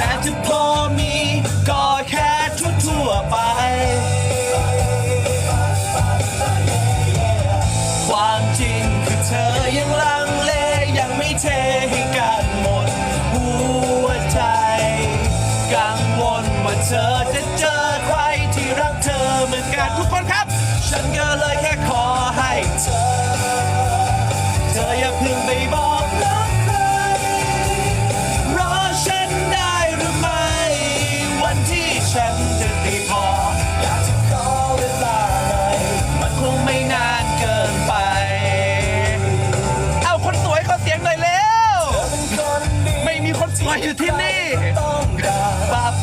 แต่จะพอมีก็แค่ทั่วๆไป ความจริงคือเธอยังลังเลยังไม่เทให้กันหมด หัวใจ กังวลว่าเธอจะเจอใครที่รักเธอเหมือนกันทุกคนครับ ฉันก็เลยแค่ขอให้เธอ เธออย่าเพิ่งไปบอก มันอยู่ที่นี่ปั๊บ